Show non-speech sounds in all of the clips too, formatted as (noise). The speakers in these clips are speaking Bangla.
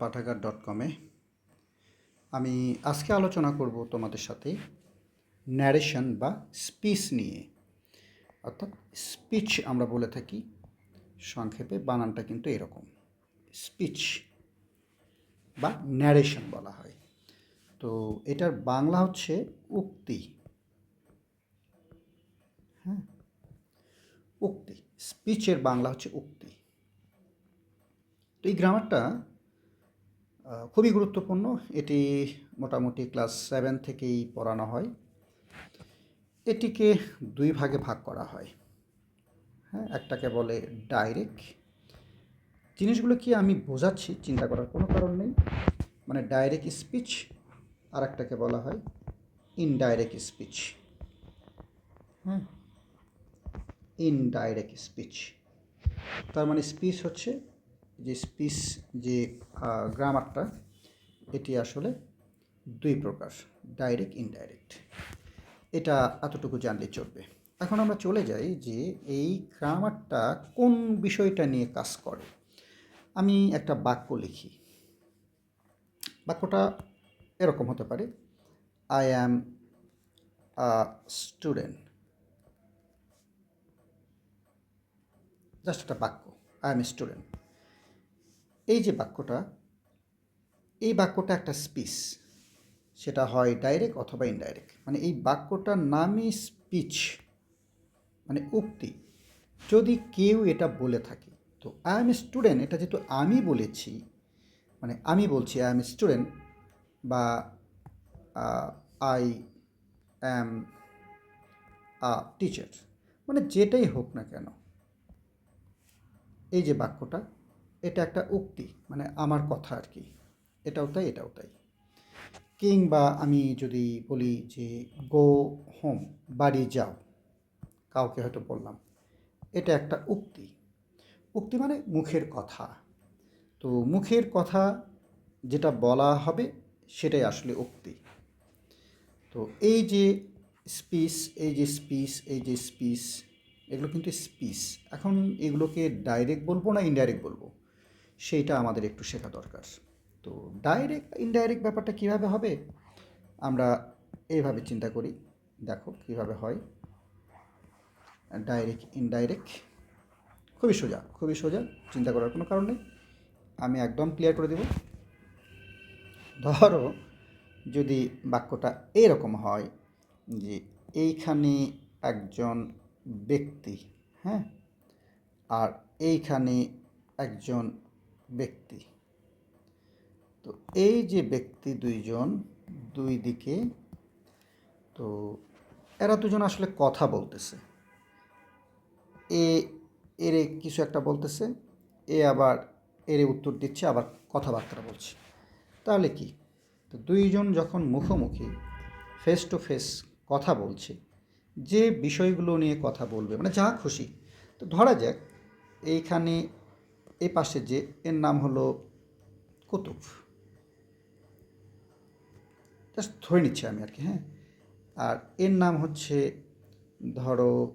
পাঠাগার ডট কমে আমি আজকে আলোচনা করব তোমাদের সাথে ন্যারেশন বা স্পিচ নিয়ে। অর্থাৎ স্পিচ আমরা বলে থাকি, সংক্ষেপে বানানটা কিন্তু এরকম। স্পিচ বা ন্যারেশন বলা হয়। তো এটার বাংলা হচ্ছে উক্তি। হ্যাঁ? উক্তি। স্পিচের বাংলা হচ্ছে উক্তি। তো এই গ্রামারটা খুবই গুরুত্বপূর্ণ। এটি মোটামুটি ক্লাস সেভেন থেকেই পড়ানো হয়। এটিকে দুই ভাগে ভাগ করা হয়। হ্যাঁ একটাকে বলে ডাইরেক্ট। জিনিসগুলো কি আমি বোঝাচ্ছি চিন্তা করার কোনো কারণ নেই। মানে ডাইরেক্ট স্পিচ আর একটাকে বলা হয় ইনডাইরেক্ট স্পিচ। হ্যাঁ ইনডাইরেক্ট স্পিচ। তার মানে স্পিচ হচ্ছে যে স্পিচ, যে গ্রামারটা, এটি আসলে দুই প্রকার, ডাইরেক্ট, ইনডাইরেক্ট। এটা এতটুকু জানলে চলবে। এখন আমরা চলে যাই যে এই গ্রামারটা কোন বিষয়টা নিয়ে কাজ করে। আমি একটা বাক্য লিখি। বাক্যটা এরকম হতে পারে I am a student just একটা বাক্য আই এম স্টুডেন্ট এই যে বাক্যটা, এই বাক্যটা একটা স্পিচ সেটা হয় ডাইরেক্ট অথবা ইনডাইরেক্ট মানে এই বাক্যটার নামই স্পিচ মানে উক্তি। যদি কেউ এটা বলে থাকে, তো আই এম স্টুডেন্ট এটা যেহেতু আমি বলেছি মানে আমি বলছি আই এম স্টুডেন্ট বা আই অ্যাম আ টিচার মানে যেটাই হোক না কেন, এই যে বাক্যটা এটা একটা উক্তি মানে আমার কথা আর কি। এটাও তাই এটাও তাই। কিংবা আমি যদি বলি যে গো হোম বাড়ি যাও। কাউকে হয়তো বললাম। এটা একটা উক্তি। উক্তি মানে মুখের কথা। তো মুখের কথা যেটা বলা হবে, সেটাই আসলে উক্তি। তো এই যে স্পিচ এই যে স্পিচ এই যে স্পিচ এগুলো কিন্তু স্পিচ এখন এগুলোকে ডাইরেক্ট বলব না ইনডাইরেক্ট বলব? সেইটা আমাদের একটু শেখা দরকার। তো ডাইরেক্ট ইনডাইরেক্ট ব্যাপারটা কীভাবে হবে? আমরা এইভাবে চিন্তা করি। দেখো কীভাবে হয়। ডাইরেক্ট ইনডাইরেক্ট খুবই সোজা খুবই সোজা, চিন্তা করার কোনো কারণ নেই। আমি একদম ক্লিয়ার করে দেব। ধরো যদি বাক্যটা এরকম হয় যে এইখানে একজন ব্যক্তি হ্যাঁ? আর এইখানে একজন ব্যক্তি। তো এই যে ব্যক্তি দুইজন, দুই দিকে, তো এরা দুজন আসলে কথা বলতেছে। এ, এরে কিছু একটা বলতেছে, এ আবার, এরে উত্তর দিচ্ছে, আবার কথাবার্তা বলছে। তাহলে কি? তো দুইজন যখন মুখোমুখি ফেস টু ফেস কথা বলছে, যে বিষয়গুলো নিয়ে কথা বলবে মানে যা খুশি। তো ধরা যাক, এইখানে এই পাশে যে এর নাম হলো কুতুব। জাস্ট ধরে নিচ্ছি আমি আর কি হ্যাঁ? আর এর নাম হচ্ছে, ধরো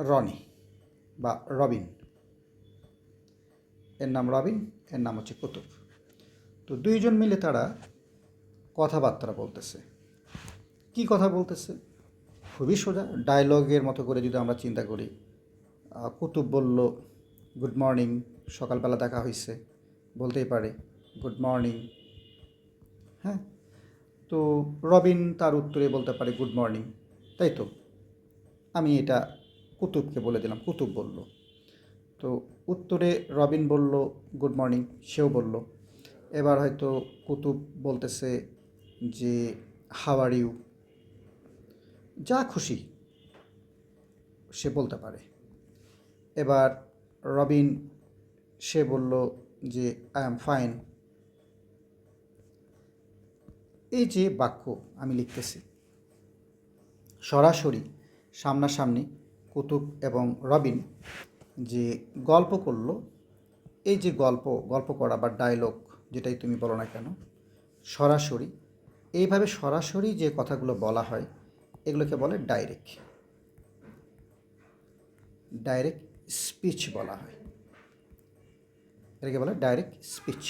রনি বা রবিন। এর নাম রবিন, এর নাম হচ্ছে কুতুব। তো দুইজন মিলে তারা কথাবার্তা বলতেছে। কি কথা বলতেছে? খুবই সোজা। ডায়লগের মতো করে যদি আমরা চিন্তা করি কুতুব বলল গুড মর্নিং সকালবেলা দেখা হয়েছে বলতেই পারে গুড মর্নিং হ্যাঁ? তো রবিন তার উত্তরে বলতে পারে গুড মর্নিং তাই তো? আমি এটা কুতুবকে বলে দিলাম, কুতুব বলল। তো উত্তরে রবিন বলল গুড মর্নিং সেও বলল। এবার হয়তো কুতুব বলতেছে যে হাওয়ার ইউ যা খুশি, সে বলতে পারে। এবার রবিন, সে বলল যে আই এম ফাইন এই যে বাক্য আমি লিখতেছি। সরাসরি সামনাসামনি কুতুব এবং রবিন যে গল্প করল, এই যে গল্প গল্প করা বা ডায়লগ যেটাই তুমি বলো না কেন, সরাসরি, এইভাবে সরাসরি যে কথাগুলো বলা হয়, এগুলোকে বলে ডাইরেক্ট ডাইরেক্ট স্পিচ বলা হয়। এটাকে বলে ডাইরেক্ট স্পিচ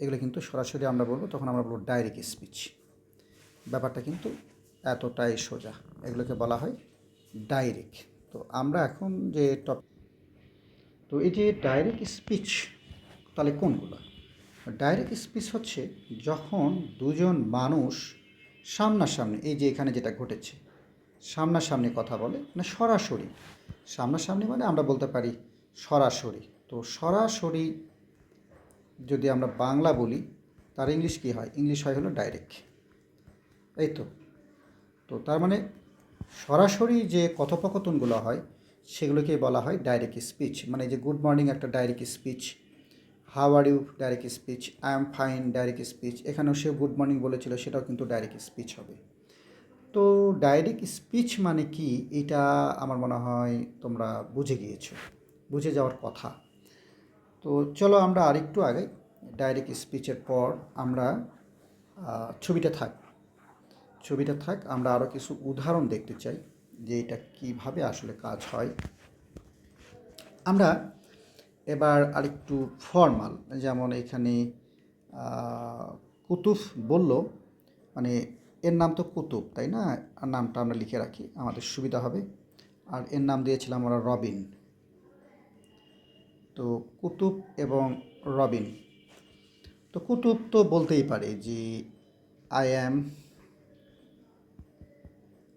এগুলো কিন্তু সরাসরি আমরা বলব, তখন আমরা বলব ডাইরেক্ট স্পিচ ব্যাপারটা কিন্তু এতটাই সোজা। এগুলোকে বলা হয় ডাইরেক্ট তো আমরা এখন যে টপ তো এই যে ডাইরেক্ট স্পিচ তাহলে কোনগুলো? ডাইরেক্ট স্পিচ হচ্ছে যখন দুজন মানুষ সামনাসামনি, এই যে এখানে যেটা ঘটেছে, সামনাসামনি কথা বলে মানে সরাসরি সামনাসামনি মানে আমরা বলতে পারি সরাসরি। তো সরাসরি যদি আমরা বাংলা বলি, তার ইংলিশ কী হয়? ইংলিশ হয় হলো ডাইরেক্ট। এই তো। তো তার মানে সরাসরি যে কথোপকথনগুলো হয় সেগুলোকে বলা হয় ডাইরেক্ট স্পিচ। মানে যে গুড মর্নিং একটা direct speech, how are you direct speech, I am fine direct speech, এখানেও সে গুড মর্নিং বলেছিল, সেটাও কিন্তু ডাইরেক্ট স্পিচ হবে। তো ডাইরেক্ট স্পিচ মানে কি? এটা আমার মনে হয় তোমরা বুঝে গিয়েছো। বুঝে যাওয়ার কথা। তো চলো আমরা আরেকটু আগে ডাইরেক্ট স্পিচের পর আমরা ছবিটা থাক। ছবিটা থাক, আমরা আরও কিছু উদাহরণ দেখতে চাই যে এটা কীভাবে আসলে কাজ হয়। আমরা এবার আরেকটু ফর্মাল, যেমন এখানে কুতুফ বলল মানে এর নাম তো কুতুব, তাই না? আর নামটা আমরা লিখে রাখি, আমাদের সুবিধা হবে। আর এর নাম দিয়েছিলাম আমরা রবিন। তো কুতুব এবং রবিন। তো কুতুব তো বলতেই পারে যে I am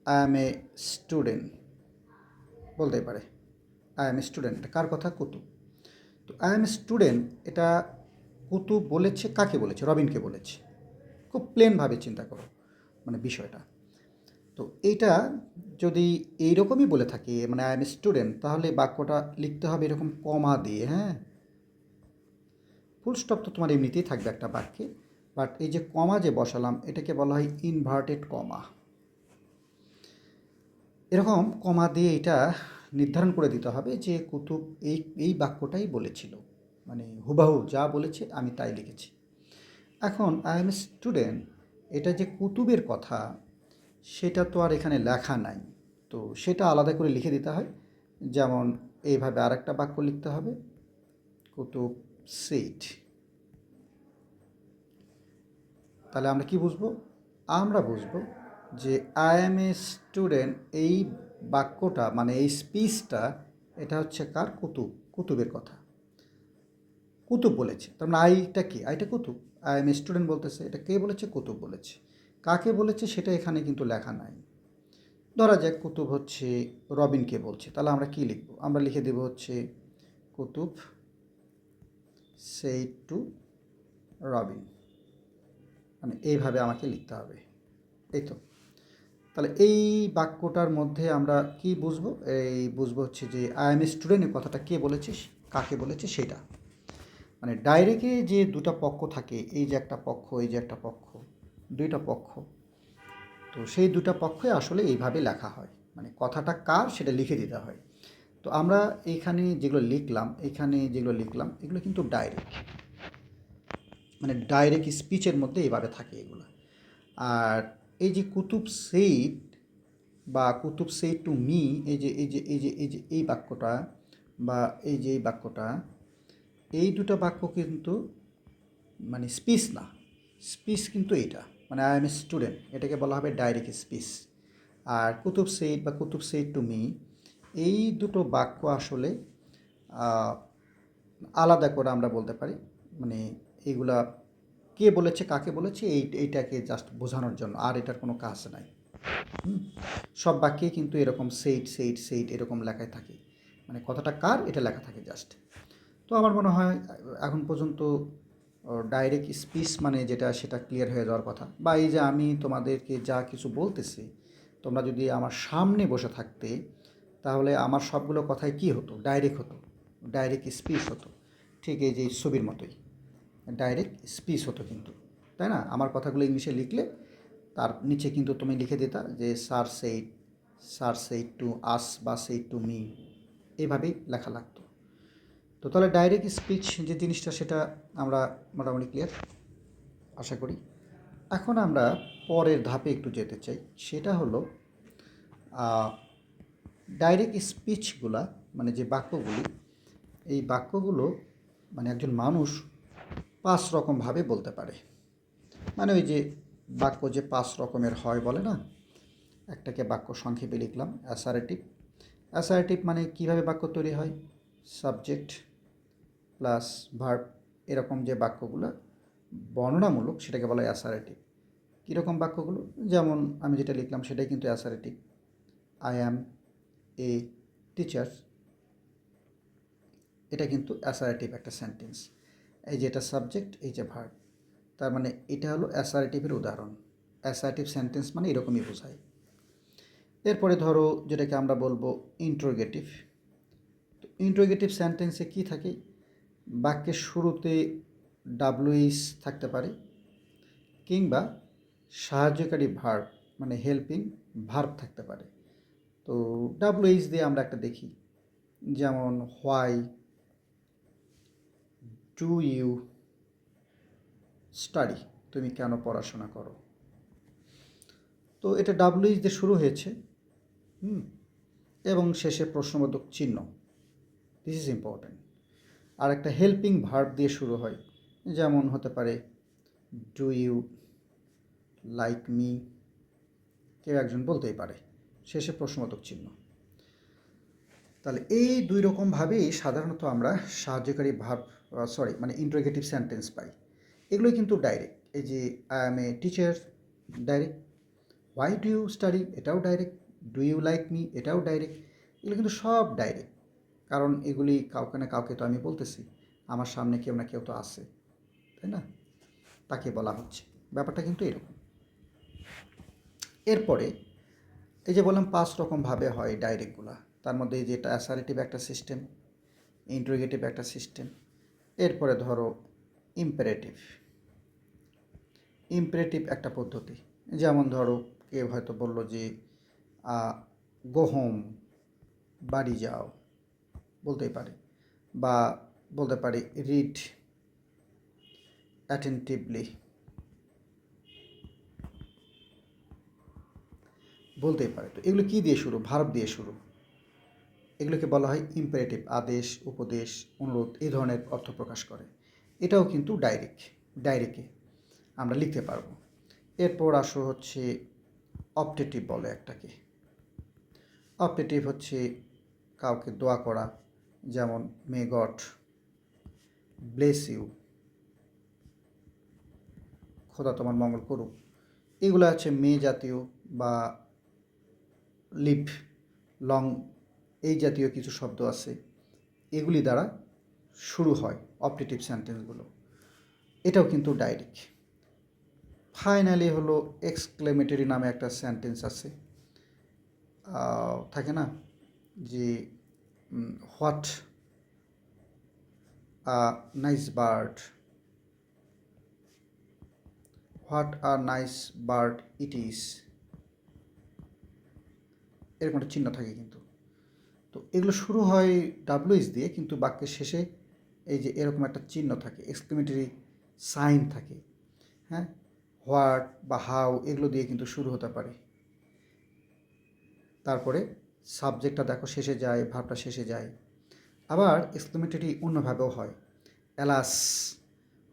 I am a student বলতেই পারে আই অ্যাম এ স্টুডেন্ট এটা কার কথা? কুতুব। তো আই অ্যাম এ স্টুডেন্ট এটা কুতুব বলেছে, কাকে বলেছে? রবিনকে বলেছে। খুব প্লেনভাবে চিন্তা করো। মানে বিষয়টা। তো এইটা যদি এইরকমই বলে থাকে মানে আই এম স্টুডেন্ট তাহলে বাক্যটা লিখতে হবে এরকম কমা দিয়ে হ্যাঁ? ফুল স্টপ তো তোমার এমনিতেই থাকবে একটা বাক্যে বাট এই যে কমা যে বসালাম, এটাকে বলা হয় ইনভার্টেড কমা এরকম কমা দিয়ে এটা নির্ধারণ করে দিতে হবে যে কুতুব এই এই বাক্যটাই বলেছিল। মানে হুবাহু যা বলেছে আমি তাই লিখেছি। এখন আই এম স্টুডেন্ট এটা যে কুতুবের কথা, সেটা তো আর এখানে লেখা নাই। তো সেটা আলাদা করে লিখে দিতে হয়। যেমন এইভাবে আর একটা বাক্য লিখতে হবে। কুতুব সেট। তাহলে আমরা কি বুঝব? আমরা বুঝব যে আই এম এ স্টুডেন্ট এই বাক্যটা মানে এই স্পিচটা, এটা হচ্ছে কার? কুতুব। কুতুবের কথা। কুতুব বলেছে। তার মানে আইটা কি? আইটা কুতুব। আই এম স্টুডেন্ট বলতেছে, এটা কে বলেছে? কুতুব বলেছে। কাকে বলেছে? সেটা এখানে কিন্তু লেখা নাই। ধরা যাক কুতুব হচ্ছে রবিনকে বলছে। তাহলে আমরা কি লিখব? আমরা লিখে দেব হচ্ছে কুতুব সেই টু রবিন। মানে এইভাবে আমাকে লিখতে হবে। এই তো। তাহলে এই বাক্যটার মধ্যে আমরা কি বুঝব? এই বুঝব হচ্ছে যে আই এম স্টুডেন্টের কথাটা কে বলেছে? কাকে বলেছে? সেটা। মানে ডাইরেক্টে যে দুটা পক্ষ থাকে, এই যে একটা পক্ষ, এই যে একটা পক্ষ, দুইটা পক্ষ। তো সেই দুটা পক্ষে আসলে এইভাবে লেখা হয়। মানে কথাটা কার সেটা লিখে দিতে হয়। তো আমরা এইখানে যেগুলো লিখলাম এখানে যেগুলো লিখলাম, এগুলো কিন্তু ডাইরেক্ট মানে ডাইরেক্ট স্পিচের মধ্যে এইভাবে থাকে এগুলো। আর এই যে কুতুব সেইট বা কুতুব সেইট টু মি, এই যে এই যে এই যে এই যে এই বাক্যটা বা এই যে এই বাক্যটা এই দুটো বাক্য কিন্তু মানে স্পিচ না। স্পিচ কিন্তু এইটা। মানে আই এম এ স্টুডেন্ট এটাকে বলা হবে ডাইরেক্ট স্পিচ আর কুতুব সেইট বা কুতুব সেইট টু মি এই দুটো বাক্য আসলে আলাদা করে আমরা বলতে পারি। মানে এইগুলা কে বলেছে, কাকে বলেছে, এই, এইটাকে জাস্ট বোঝানোর জন্য, আর এটার কোনো কাজ নাই? সব বাক্যে কিন্তু এরকম সেইট সেইট সেইট এরকম লেখায় থাকে। মানে কথাটা কার? এটা লেখা থাকে জাস্ট তো আমার মনে হয়, এখন পর্যন্ত ডাইরেক্ট স্পিচ মানে যেটা সেটা ক্লিয়ার হয়ে যাওয়ার কথা। বা এই যে আমি তোমাদেরকে যা কিছু বলতেছি, তোমরা যদি আমার সামনে বসে থাকতে, তাহলে আমার সবগুলো কথাই কি হতো? ডাইরেক্ট হতো। ডাইরেক্ট স্পিচ হতো। ঠিক এই যে ছবির মতোই। ডাইরেক্ট স্পিচ হতো কিন্তু। তাই না? আমার কথাগুলো ইংলিশে লিখলে, তার নিচে কিন্তু তুমি লিখে দিতা যে স্যার সেইট স্যার সেইট টু আস বা সেইট টু মি এভাবেই লেখা লাগতো। তো তাহলে ডাইরেক্ট স্পিচ যে জিনিসটা সেটা আমরা মোটামুটি ক্লিয়ার আশা করি। এখন আমরা পরের ধাপে একটু যেতে চাই। সেটা হলো ডাইরেক্ট স্পিচগুলা মানে যে বাক্যগুলি, এই বাক্যগুলো মানে একজন মানুষ পাঁচ রকমভাবে বলতে পারে। মানে ওই যে বাক্য যে পাঁচ রকমের হয় বলে না? একটাকে বাক্য সংক্ষেপে লিখলাম অ্যাসারেটিভ অ্যাসারেটিভ মানে কীভাবে বাক্য তৈরি হয়? সাবজেক্ট প্লাস ভার্ব এরকম যে বাক্যগুলো বর্ণনামূলক সেটাকে বলা হয় অ্যাসারেটিভ কীরকম বাক্যগুলো? যেমন আমি যেটা লিখলাম সেটাই কিন্তু assertive I am a teacher এটা কিন্তু অ্যাসারেটিভ একটা সেন্টেন্স এই যে এটা সাবজেক্ট এই যে ভার্ব তার মানে এটা হলো অ্যাসারেটিভের উদাহরণ। অ্যাসারেটিভ সেন্টেন্স মানে এরকমই বোঝায়। এরপরে ধরো যেটাকে আমরা বলব ইন্ট্রোগেটিভ তো ইন্ট্রোগেটিভ সেন্টেন্সে কী থাকে? বাক্যের শুরুতে ডাব্লুইস থাকতে পারে কিংবা সাহায্যকারী ভার্ব মানে হেল্পিং ভার্ব থাকতে পারে। তো ডাব্লুইস দিয়ে আমরা একটা দেখি। যেমন, হোয়াই ডু ইউ স্টাডি? তুমি কেন পড়াশোনা করো? তো এটা ডাব্লুইস দিয়ে শুরু হয়েছে। হুম? এবং শেষে প্রশ্নবোধক চিহ্ন। দিস ইজ ইম্পর্ট্যান্ট আর একটা হেল্পিং ভার্ব দিয়ে শুরু হয়। যেমন হতে পারে ডু ইউ লাইক মি কেউ একজন বলতেই পারে, শেষে প্রশ্নবোধক চিহ্ন। তাহলে এই দুই রকমভাবেই সাধারণত আমরা সাহায্যকারী ভাব সরি মানে ইন্ট্রোগেটিভ সেন্টেন্স পাই। এগুলোই কিন্তু ডাইরেক্ট এই যে I am a teacher direct why do you study এটাও direct do you like me এটাও ডাইরেক্ট এগুলো কিন্তু সব ডাইরেক্ট কারণ এগুলি কাউকে না কাউকে তো আমি বলতেছি, আমার সামনে কেউ না কেউ তো আছে, তাই না? তাকে বলা হচ্ছে। ব্যাপারটা কিন্তু এরকম। এরপরে এই যে বললাম পাঁচ রকমভাবে হয় ডাইরেক্টগুলা তার মধ্যে এই যে এটা অ্যাসারেটিভ একটা সিস্টেম ইন্ট্রোগেটিভ একটা সিস্টেম এরপরে ধরো ইম্পারেটিভ ইম্পারেটিভ একটা পদ্ধতি। যেমন ধরো কেউ হয়তো বলল যে গো হোম, বাড়ি যাও। বলতেই পারে বা বলতে পারে রিড অ্যাটেন্টিভলি বলতেই পারে। তো এগুলো কী দিয়ে শুরু? ভার্ব দিয়ে শুরু। এগুলোকে বলা হয় ইম্পারেটিভ আদেশ, উপদেশ, অনুরোধ, এই ধরনের অর্থ প্রকাশ করে। এটাও কিন্তু ডাইরেক্ট ডাইরেক্টে আমরা লিখতে পারব। এরপর আসো হচ্ছে অপটেটিভ বলে একটাকে। অপটেটিভ হচ্ছে কাউকে দোয়া করা যেমন মে গড ব্লেস ইউ খোদা তোমার মঙ্গল করুক। এগুলো আছে মে জাতীয় বা লিপ লং এই জাতীয় কিছু শব্দ আছে। এগুলি দ্বারা শুরু হয় অপটেটিভ সেন্টেন্সগুলো এটাও কিন্তু ডাইরেক্ট ফাইনালি হলো এক্সক্লেমেটরি নামে একটা সেন্টেন্স আছে। থাকে না? যে what a nice bird? What a nice bird it is? এরকম একটা চিহ্ন থাকে কিন্তু। তো এগুলো শুরু হয় ডাব্লুইস দিয়ে, কিন্তু বাক্যের শেষে এই যে এরকম একটা চিহ্ন থাকে এক্সক্লেমেটরি সাইন থাকে। হ্যাঁ? হোয়াট বা হাউ এগুলো দিয়ে কিন্তু শুরু হতে পারে। তারপরে সাবজেক্টটা দেখো শেষে যায় ভাবটা শেষে যায়। আবার এক্সক্লেমেটরি অন্যভাবেও হয়। এলাস,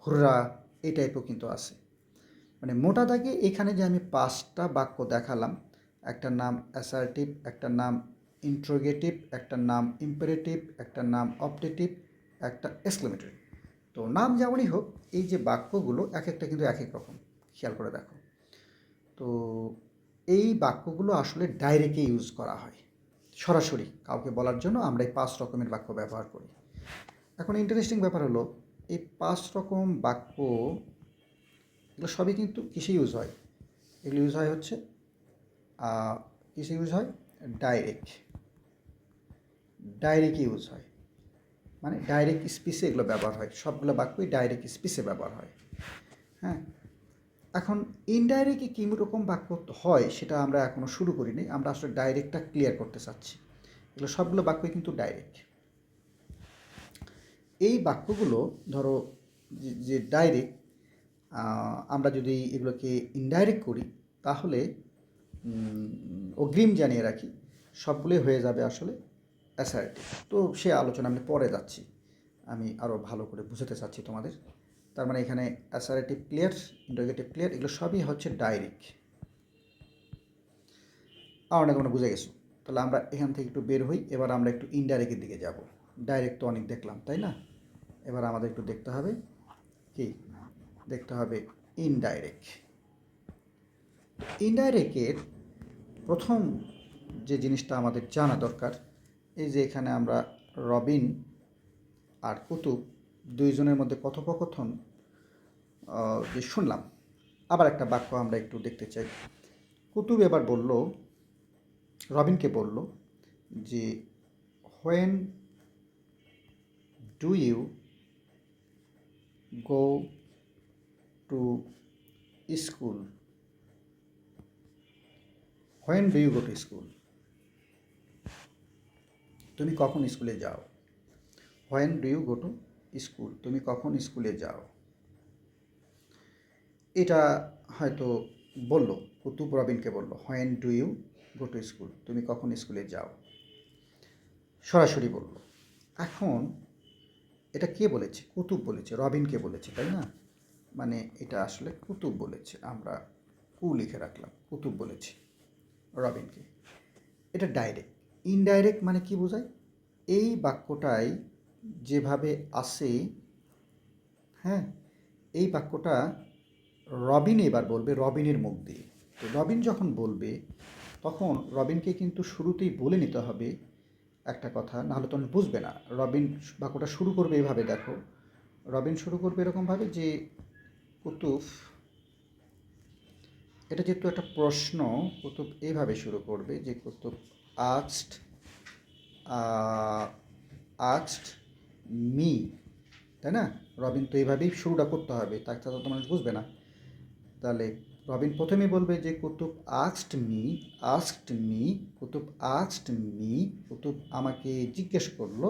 হুররা, এই টাইপও কিন্তু আছে। মানে মোটা দাগে এখানে যে আমি পাঁচটা বাক্য দেখালাম, একটা নাম অ্যাসার্টিভ একটা নাম ইন্ট্রোগেটিভ একটা নাম ইম্পারেটিভ একটা নাম অপটেটিভ একটা এক্সক্লেমেটরি তো নাম যেমনই হোক, এই যে বাক্যগুলো এক একটা কিন্তু এক এক রকম, খেয়াল করে দেখো। তো এই বাক্যগুলো আসলে ডাইরেক্টে ইউজ করা হয়। সরাসরি কাউকে বলার জন্য আমরা এই পাঁচ রকমের বাক্য ব্যবহার করি। এখন ইন্টারেস্টিং ব্যাপার হলো, এই পাঁচ রকম বাক্য, এগুলো সবই কিন্তু কিসে ইউজ হয়? এগুলো ইউজ হয় হচ্ছে কিসে ইউজ হয়? ডাইরেক্ট ডাইরেক্ট ইউজ হয়। মানে ডাইরেক্ট স্পিসে এগুলো ব্যবহার হয়। সবগুলো বাক্যই ডাইরেক্ট স্পিসে ব্যবহার হয়। হ্যাঁ? এখন ইনডাইরেক্টে কী রকম বাক্য হয় সেটা আমরা এখনও শুরু করিনি, আমরা আসলে ডাইরেক্টটা ক্লিয়ার করতে চাচ্ছি। এগুলো সবগুলো বাক্যই কিন্তু ডাইরেক্ট এই বাক্যগুলো ধরো যে ডাইরেক্ট আমরা যদি এগুলোকে ইনডাইরেক্ট করি, তাহলে অগ্রিম জানিয়ে রাখি, সবগুলোই হয়ে যাবে আসলে অ্যাসারেটিভ তো সে আলোচনা আমি পরে যাচ্ছি। আমি আরও ভালো করে বুঝাতে চাচ্ছি তোমাদের। তার মানে এখানে অ্যাসারেটিভ ক্লিয়ার ইন্টারোগেটিভ ক্লিয়ার এগুলো সবই হচ্ছে ডাইরেক্ট আমার তোমরা বুঝে গেছো। তাহলে আমরা এখান থেকে একটু বের হই, এবার আমরা একটু ইনডাইরেক্টের দিকে যাব। ডাইরেক্ট তো অনেক দেখলাম, তাই না? এবার আমাদের একটু দেখতে হবে কি? দেখতে হবে ইনডাইরেক্ট ইনডাইরেক্টের প্রথম যে জিনিসটা আমাদের জানা দরকার, এই যে এখানে আমরা রবিন আর কুতুব দুইজনের মধ্যে কথোপকথন যে শুনলাম। আবার একটা বাক্য আমরা একটু দেখতে চাই। কুতুব এবার বলল, রবিনকে বলল যে when do you go to school when do you go to school তুমি কখন স্কুলে যাও? When do you go to school, তুমি কখন স্কুলে যাও? এটা হয়তো বলল, কুতুব রবিনকে বলল when do you go to school তুমি কখন স্কুলে যাও? সরাসরি বলল, এখন এটা কে বলেছে? কুতুব বলেছে, রবিনকে বলেছে, তাই না? মানে এটা আসলে কুতুব বলেছে, আমরা কু লিখে রাখলাম, কুতুব বলেছে রবিনকে। এটা ডাইরেক্ট, ইনডাইরেক্ট মানে কি বোঝায়? এই বাক্যটাই যেভাবে আসে হ্যাঁ এই বাক্যটা রবিন এবার বলবে, রবিনের মুখ দিয়ে। তো রবিন যখন বলবে, তখন রবিনকে কিন্তু শুরুতেই বলে নিতে হবে একটা কথা, নাহলে তখন বুঝবে না। রবিন বাক্যটা শুরু করবে এভাবে, দেখো। রবিন শুরু করবে এরকমভাবে যে কুতুফ এটা যেহেতু একটা প্রশ্ন, কুতুব এইভাবে শুরু করবে যে, কুতুব আক্সড আক্সড মি, তাই না? রবিন তো এইভাবেই শুরুটা করতে হবে, তার ছাড়া তো মানুষ বুঝবে না। তাহলে রবিন প্রথমেই বলবে যে, কুতুব আক্সড মি আস্কড মি, কুতুব আক্সড মি, কুতুব আমাকে জিজ্ঞেস করল,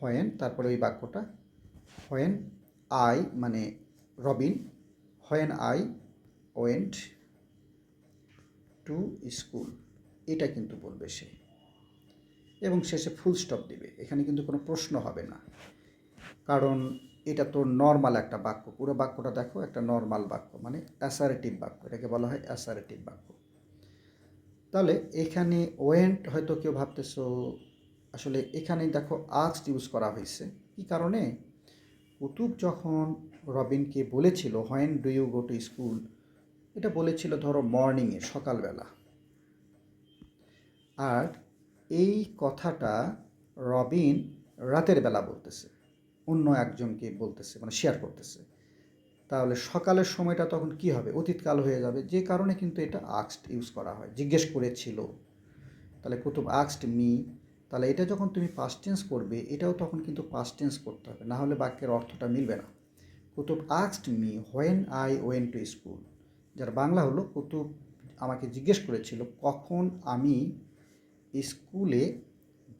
হোয়েন, তারপরে ওই বাক্যটা, হোয়েন আই মানে Robin, when I went to school, এটা কিন্তু বলবে সে। এবং শেষে ফুল স্টপ দিবে। এখানে কিন্তু কোনো প্রশ্ন হবে না। কারণ এটা তো নর্মাল একটা বাক্য। পুরো বাক্যটা দেখো, একটা নর্মাল বাক্য মানে অ্যাসারেটিভ বাক্য। এটাকে বলা হয় অ্যাসারেটিভ বাক্য। তাহলে এখানে ওয়েন্ট হয়তো কেউ ভাবতেছো, আসলে এখানে দেখো আক্সড ইউজ করা হয়েছে। কী কারণে? কুতুব যখন রবিনকে বলেছিল when do you go to school এটা বলেছিল ধরো মর্নিংয়ে সকালবেলা। আর এই কথাটা রবিন রাতের বেলা বলতেছে। অন্য একজনকে বলতেছে মানে শেয়ার করতেছে। তাহলে সকালের সময়টা তখন কি হবে? অতীতকাল হয়ে যাবে। যে কারণে কিন্তু এটা আক্সড ইউজ করা হয়। জিজ্ঞেস করেছিল, তাহলে কুতুব আক্সড মি তাহলে এটা যখন তুমি পাস্ট টেন্স করবে, এটাও তখন কিন্তু পাস্ট টেন্স করতে হবে। না হলে বাক্যের অর্থটা মিলবে না। Qutub আক্সড me when I went to school যার বাংলা হলো, কুতুব আমাকে জিজ্ঞেস করেছিল, কখন আমি স্কুলে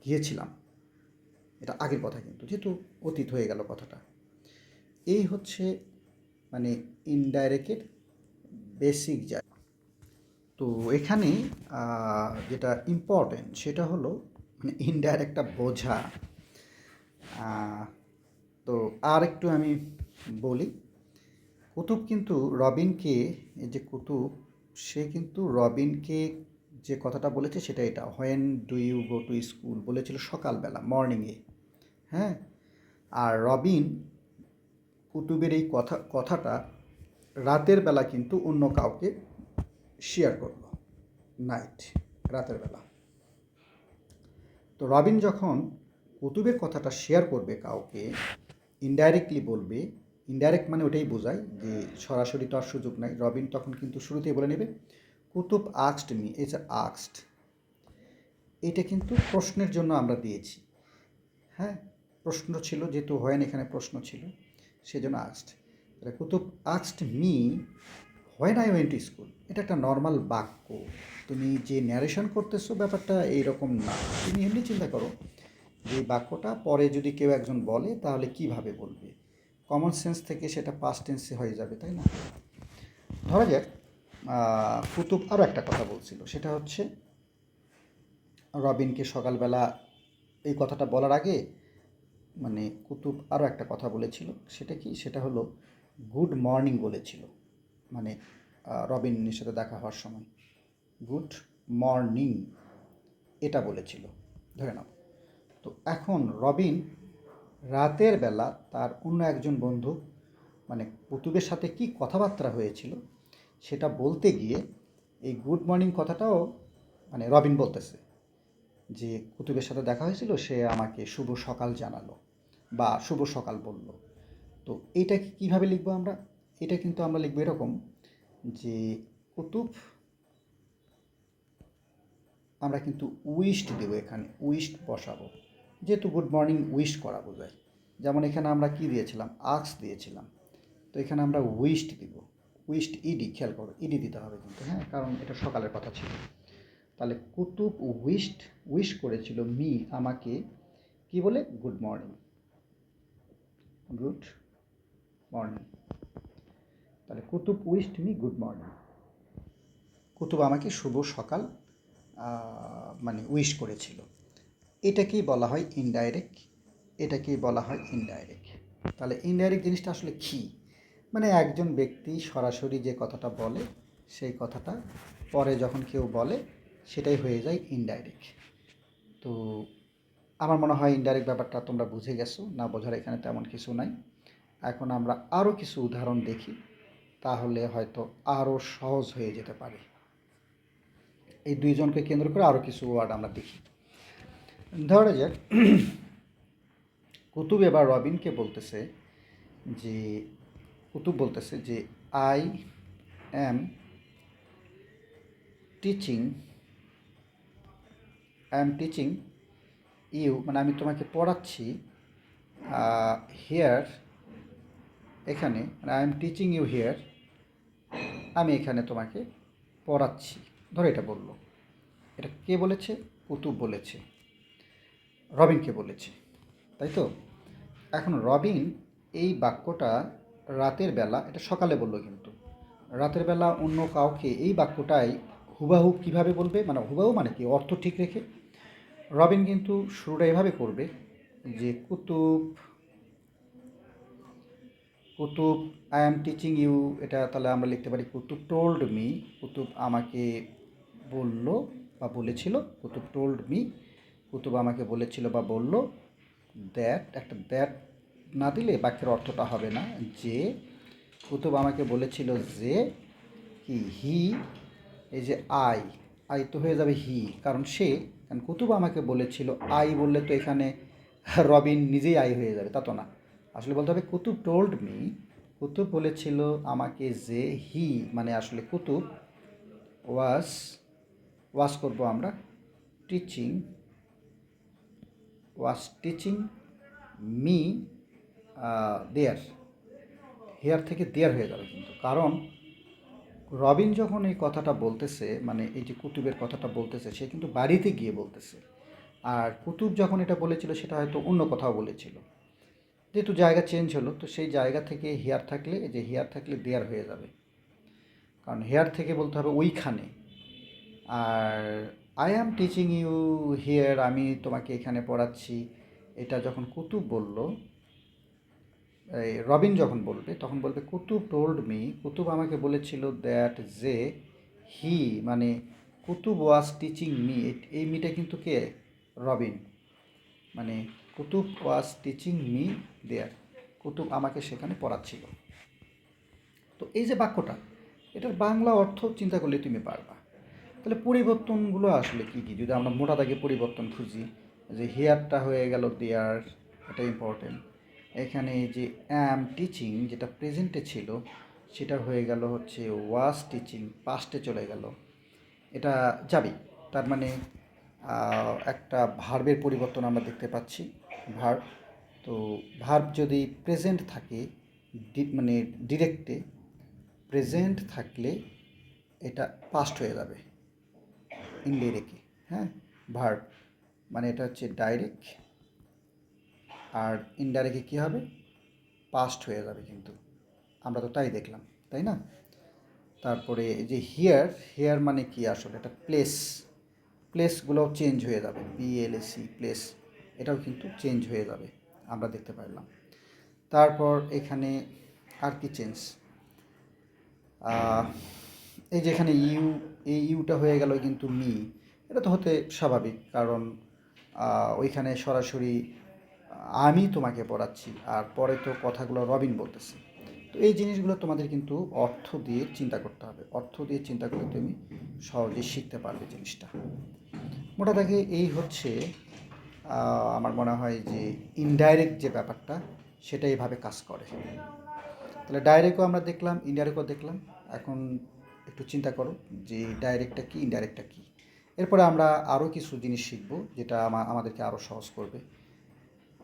গিয়েছিলাম। এটা আগের কথা কিন্তু, যেহেতু অতীত হয়ে গেল কথাটা। এই হচ্ছে মানে ইনডাইরেক্টের বেসিক যা তো এখানে যেটা ইম্পর্টেন্ট সেটা হলো মানে ইনডাইরেক্টটা বোঝা। তো আর একটু আমি বলি, কুতুব কিন্তু রবিনকে যে কুতুব, সে কিন্তু রবিনকে যে কথাটা বলেছে সেটা এটা। When do you go to school বলেছিল সকালবেলা মর্নিংয়ে হ্যাঁ? আর রবিন কুতুবের এই কথা, কথাটা রাতের বেলা কিন্তু অন্য কাউকে শেয়ার করল। নাইট রাতের বেলা। তো রবিন যখন কুতুবের কথাটা শেয়ার করবে কাউকে ইনডাইরেক্টলি বলবে ইনডাইরেক্ট মানে ওটাই বোঝায় যে সরাসরি তো আর সুযোগ নাই। রবিন তখন কিন্তু শুরুতেই বলে নেবে কুতুব আক্সড মি এজ আক্সড। এটা কিন্তু প্রশ্নের জন্য আমরা দিয়েছি। হ্যাঁ প্রশ্ন ছিল, যেহেতু হোয়েন এখানে প্রশ্ন ছিল, সেজন্য আক্সড। তাহলে Qutub আক্সড me, when I went school, এটা একটা নর্মাল বাক্য। তুমি যে ন্যারেশন করতেছো ব্যাপারটা এইরকম না। তুমি এমনি চিন্তা করো, যে বাক্যটা পরে যদি কেউ একজন বলে, তাহলে কীভাবে বলবে? কমন সেন্স থেকে সেটা পাস্ট টেন্সে হয়ে যাবে, তাই না? ধরা যাক কুতুব আরও একটা কথা বলছিল। সেটা হচ্ছে, রবিনকে সকালবেলা এই কথাটা বলার আগে মানে কুতুব আরও একটা কথা বলেছিল। সেটা কি? সেটা হলো, গুড মর্নিং বলেছিল। মানে রবিনের সাথে দেখা হওয়ার সময়। গুড মর্নিং এটা বলেছিল। ধরে নাও। তো এখন রবিন রাতের বেলা তার অন্য একজন বন্ধু মানে কুতুবের সাথে কি কথাবার্তা হয়েছিল সেটা বলতে গিয়ে এই গুড মর্নিং কথাটাও মানে রবিন বলতেছে যে কুতুবের সাথে দেখা হয়েছিল, সে আমাকে শুভ সকাল জানালো বা শুভ সকাল বলল। তো এইটা কীভাবে লিখব আমরা? এটা কিন্তু আমরা লিখব এরকম যে কুতুব, আমরা কিন্তু উইস্ট দেবো এখানে উইস্ট বসাবো। যেহেতু গুড মর্নিং উইশ করা বোঝায়। যেমন এখানে আমরা কি দিয়েছিলাম? আক্স দিয়েছিলাম। তো এখানে আমরা উইস্ট দিব। উইস্ট ইডি খেয়াল করো ইডি দিতে হবে কিন্তু হ্যাঁ? কারণ এটা সকালের কথা ছিল। তাহলে কুতুব উইস্ট উইশ করেছিল মি আমাকে, কি বলে? গুড মর্নিং গুড মর্নিং তাহলে Qutub wished me good morning Qutub আমাকে শুভ সকাল মানে উইশ করেছিল। এটাকেই বলা হয় ইনডাইরেক্ট এটাকেই বলা হয় ইনডাইরেক্ট তাহলে ইনডাইরেক্ট জিনিসটা আসলে কী? মানে একজন ব্যক্তি সরাসরি যে কথাটা বলে, সেই কথাটা পরে যখন কেউ বলে, সেটাই হয়ে যায় ইনডাইরেক্ট তো আমার মনে হয় ইনডাইরেক্ট ব্যাপারটা তোমরা বুঝে গেছো, না বোঝার এখানে তেমন কিছু নাই। এখন আমরা আরও কিছু উদাহরণ দেখি, তাহলে হয়তো আরও সহজ হয়ে যেতে পারে। এই দুইজনকে কেন্দ্র করে আরও কিছু ওয়ার্ড আমরা দেখি। ধরা যাক, (clears throat) কুতুব এবার রবিনকে বলতেছে যে কুতুব বলতেছে যে I am teaching I am teaching you মানে আমি তোমাকে পড়াচ্ছি হেয়ার এখানে মানে I am teaching you here আমি এখানে তোমাকে পড়াচ্ছি। ধরো এটা বলল। এটা কে বলেছে? কুতুব বলেছে। রবিনকে বলেছে। তাই তো? এখন রবিন এই বাক্যটা রাতের বেলা, এটা সকালে বলল কিন্তু, রাতের বেলা অন্য কাউকে এই বাক্যটাই হুবাহু কীভাবে বলবে? মানে হুবাহু মানে কি? অর্থ ঠিক রেখে। রবিন কিন্তু শুরুটা এভাবে করবে যে, Qutub Qutub I am teaching you এটা তাহলে আমরা লিখতে পারি, কুতুব টোল্ড মি কুতুব আমাকে বলল বা বলেছিল, কুতুব টোল্ড মি কুতুব আমাকে বলেছিল বা বলল দ্যাট একটা দ্যাট না দিলে বাক্যের অর্থটা হবে না যে, কুতুব আমাকে বলেছিল যে কি, হি, এই যে আই আই তো হয়ে যাবে হি, কারণ সে, কারণ কুতুব আমাকে বলেছিল আই বললে তো এখানে রবিন নিজেই আই হয়ে যাবে, তা তো না। আসলে বলতে হবে, কুতুব টোল্ড মি কুতুব বলেছিল আমাকে যে হি মানে আসলে কুতুব ওয়াজ ওয়াজ করব আমরা teaching was teaching me there. Here থেকে দেয়ার হয়ে যাবে কিন্তু। কারণ রবিন যখন এই কথাটা বলতেছে মানে এই যে কুতুবের কথাটা বলতেছে, সে কিন্তু বাড়িতে গিয়ে বলতেছে। আর কুতুব যখন এটা বলেছিল, সেটা হয়তো অন্য কথাও বলেছিল। যেহেতু জায়গা চেঞ্জ হলো, তো সেই জায়গা থেকে হেয়ার থাকলে, এই যে হেয়ার থাকলে দেয়ার হয়ে যাবে। কারণ হেয়ার থেকে বলতে হবে ওইখানে। আর I am teaching you here আমি তোমাকে এখানে পড়াচ্ছি। এটা যখন কুতুব বলল এই রবিন যখন বলবে, তখন বলবে, কুতুব টোল্ড মি কুতুব আমাকে বলেছিল দ্যাট যে হি মানে কুতুব ওয়াজ টিচিং মি এই মিটা কিন্তু কে? রবিন। মানে Qutub was teaching me there Qutub আমাকে সেখানে পড়াচ্ছিল। তো এই যে বাক্যটা, এটার বাংলা অর্থ চিন্তা করলে তুমি পারবা। তাহলে পরিবর্তনগুলো আসলে কী কী? যদি আমরা মোটা দাগে পরিবর্তন খুঁজি, যে হেয়ারটা হয়ে গেল দেয়ার এটা ইম্পর্টেন্ট এখানে যে অ্যাম টিচিং যেটা প্রেজেন্টে ছিল, সেটা হয়ে গেল হচ্ছে ওয়াজ টিচিং পাস্টে চলে গেল। এটা যাবে, তার মানে একটা ভার্বের পরিবর্তন আমরা দেখতে পাচ্ছি ভার্ব তো ভার্ব যদি প্রেজেন্ট থাকে মানে ডিরেক্টে প্রেজেন্ট থাকলে এটা পাস্ট হয়ে যাবে ইনডাইরেক্টলি হ্যাঁ? ভার্ব মানে এটা হচ্ছে ডাইরেক্ট আর ইনডাইরেক্টলি কী হবে? পাস্ট হয়ে যাবে কিন্তু। আমরা তো তাই দেখলাম, তাই না? তারপরে যে হিয়ার হেয়ার মানে কি আসলে? এটা প্লেস প্লেসগুলোও চেঞ্জ হয়ে যাবে। পিএলএসি প্লেস এটাও কিন্তু চেঞ্জ হয়ে যাবে। আমরা দেখতে পারলাম। তারপর এখানে আর কি চেঞ্জ এই যেখানে ইউ এই ইউটা হয়ে গেল কিন্তু মি এটা তো হতে স্বাভাবিক, কারণ ওইখানে সরাসরি আমি তোমাকে পড়াচ্ছি, আর পরে তো কথাগুলো রবিন বলতেছে। তো এই জিনিসগুলো তোমাদের কিন্তু অর্থ দিয়ে চিন্তা করতে হবে। অর্থ দিয়ে চিন্তা করলে তুমি সহজেই শিখতে পারবে জিনিসটা। মোটা দাগে এই হচ্ছে আমার মনে হয় যে ইনডাইরেক্ট যে ব্যাপারটা, সেটা এইভাবে কাজ করে। তাহলে ডাইরেক্টও আমরা দেখলাম ইনডাইরেক্টও দেখলাম। এখন একটু চিন্তা করো যে ডাইরেক্টটা কি ইনডাইরেক্টটা কি? এরপরে আমরা আরও কিছু জিনিস শিখব, যেটা আমাদেরকে আরও সহজ করবে।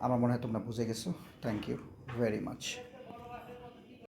আমার মনে হয় তোমরা বুঝে গেছো। Thank you very much